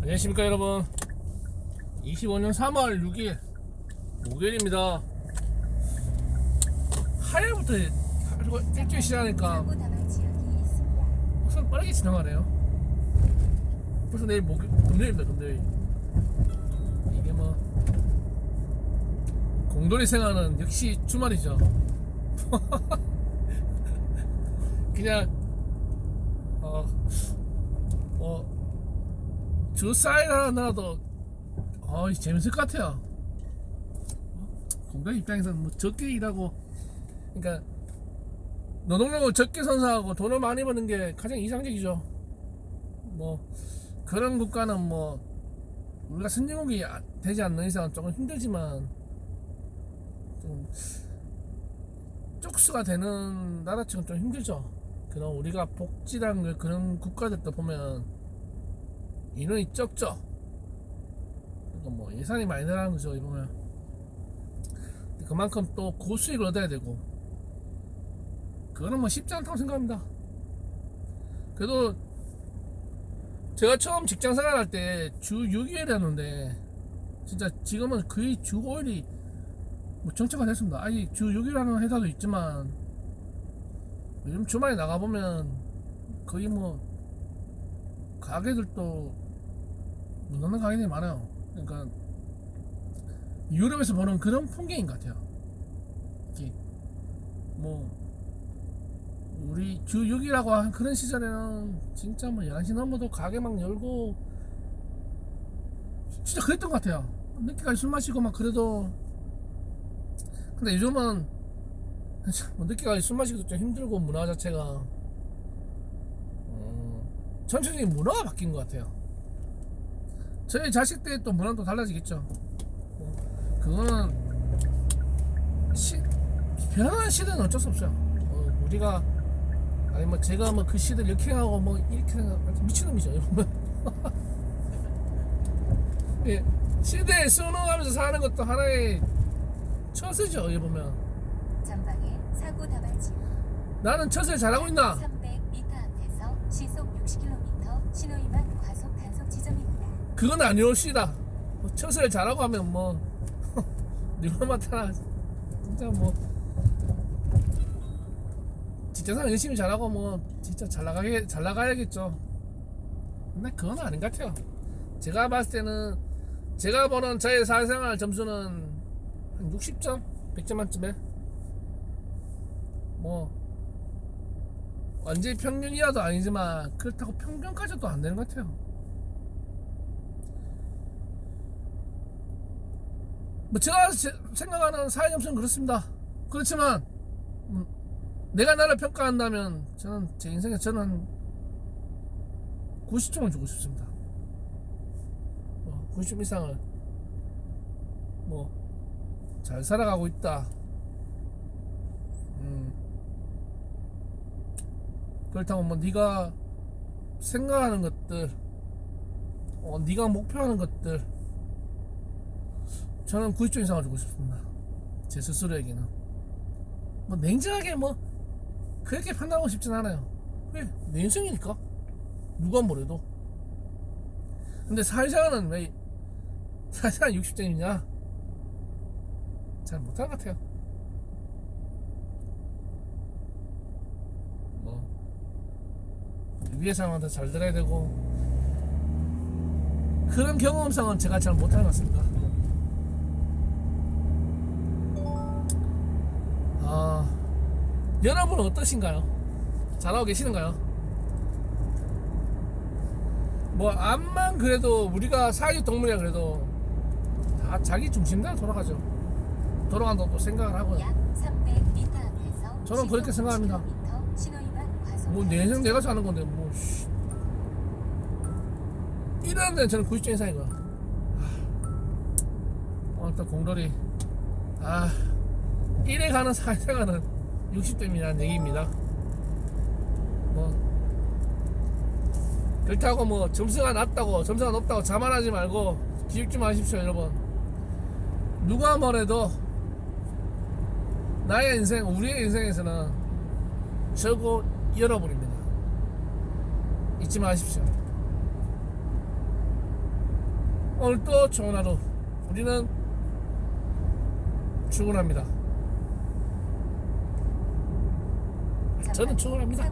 안녕하십니까 여러분. 25년 3월 6일 목요일입니다. 하루부터 하루가 일주일 있습니다. 벌써 빠르게 지나가네요. 벌써 내일 목 금요일입니다 금요일. 이게 뭐 공돌이 생활은 역시 주말이죠. 그냥 어, 어, 주 사인 하나 나도 어, 재밌을 것 같아요 공돌이 입장에서는 뭐 적게 일하고 그러니까 노동력을 적게 선사하고 돈을 많이 버는 게 가장 이상적이죠. 뭐 그런 국가는 뭐 우리가 선진국이 아- 되지 않는 이상은 조금 힘들지만 좀 쪽수가 되는 나라처럼 좀 힘들죠. 그럼 우리가 복지라는 걸 그런 국가들도 보면 인원이 적죠. 그러니까 뭐 예산이 많이 들어가는 거죠. 이 보면 그만큼 또 고수익을 얻어야 되고 그거는 뭐 쉽지 않다고 생각합니다. 그래도 제가 처음 직장 생활할 때 주 6일이었는데 진짜 지금은 거의 주 5일이 뭐 정체가 됐습니다. 아니 주 6일 하는 회사도 있지만 요즘 주말에 나가보면 거의 뭐 가게들도 문 닫는 가게들이 많아요. 그러니까 유럽에서 보는 그런 풍경인 것 같아요. 이렇게 뭐 우리 주 6이라고 한 그런 시절에는 진짜 뭐 11시 넘어도 가게 막 열고 진짜 그랬던 것 같아요 늦게까지 술 마시고 막 그래도 근데 요즘은 뭐 늦게까지 술 마시기도 좀 힘들고 문화 자체가 음, 전체적인 문화가 바뀐 것 같아요. 저희 자식 때 또 문화도 달라지겠죠. 뭐, 그거는 시, 변하는 시대는 어쩔 수 없어요. 어, 우리가 아니 뭐 제가 뭐 그 시대를 역행하고 뭐 이렇게 생각 미친놈이죠 보면 예, 시대에 순응하면서 사는 것도 하나의 처세죠 여기 보면. 전방에 사고 다발 지역 나는 처세 잘하고 있나 300m 앞에서 시속 60km 신호위반 과속 단속 지점입니다. 그건 아니옵시다. 뭐 처세를 잘하고 하면 뭐 맡아라 진짜 뭐. 직장생활 열심히 잘하고 뭐 진짜 잘 나가게 잘 나가야겠죠. 근데 그건 아닌 것 같아요. 제가 봤을 때는 제가 보는 저의 사회생활 점수는 한 60점? 100점 만점에? 뭐 완전히 평균 이하도 아니지만 그렇다고 평균까지도 안 되는 것 같아요 뭐 제가 제- 생각하는 사회 점수는 그렇습니다. 그렇지만 음, 내가 나를 평가한다면 저는 제 인생에 저는 90점을 주고 싶습니다. 뭐 90점 이상을 뭐 잘 살아가고 있다. 음. 그렇다고 뭐 네가 생각하는 것들, 어, 네가 목표하는 것들 저는 90점 이상을 주고 싶습니다. 제 스스로에게는. 뭐 냉정하게 뭐 그렇게 판단하고 싶진 않아요. 왜? 내 인생이니까. 누가 뭐래도. 근데 사회생활은 왜 사회생활 60점이냐? 잘 못한 것 같아요. 뭐 위에 사람한테 잘 들어야 되고 그런 경험상은 제가 잘 못한 것 같습니다. 여러분은 어떠신가요? 잘하고 계시는가요? 뭐 암만 그래도 우리가 사회적 동물이라 그래도 다 자기 중심대로 돌아가죠. 돌아간다고 생각을 하고요. 약 300m 앞에서 저는 그렇게 생각합니다. 60km 신호위반 과속 뭐내 인생 내가 사는 건데 뭐 씨. 이러는 데는 저는 90점 이상이고요. 아, 오늘 또 공돌이 아 이래 가는 사회생활은 60점이라는 얘기입니다. 뭐 그렇다고 뭐 점수가 낮다고 점수가 높다고 자만하지 말고 기죽지 마십시오 여러분. 누가 뭐래도 나의 인생 우리의 인생에서는 저고 여러분입니다. 잊지 마십시오. 오늘 또 좋은 하루. 우리는 출근합니다. 저는 출근합니다.